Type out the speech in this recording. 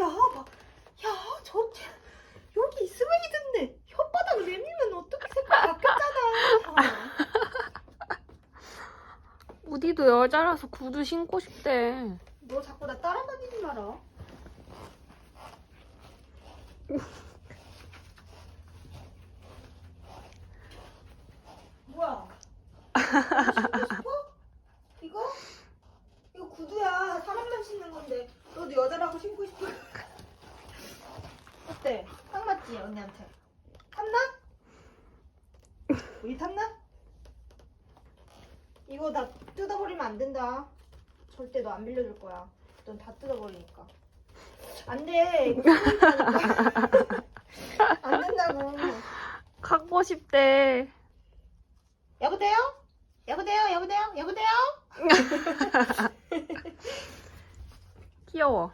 야, 봐. 야, 저 여기 스웨이드인데 혓바닥 내밀면 어떻게 색깔 바뀌었잖아. 우디도 여자라서 구두 신고 싶대. 너 자꾸 나 따라다니지 마라. 뭐야? 이거 신고 싶어? 이거? 이거 구두야. 사람만 신는 건데. 너도 여자라고 신고 싶어? 어때? 딱 맞지 언니한테? 탐나? 우리 탐나? 이거 다 뜯어버리면 안 된다. 절대 너 안 빌려줄 거야. 넌 다 뜯어버리니까. 안 돼. 이거. 안 된다고. 갖고 싶대. 여보세요? 여보세요? 여보세요? 여보세요? 귀여워.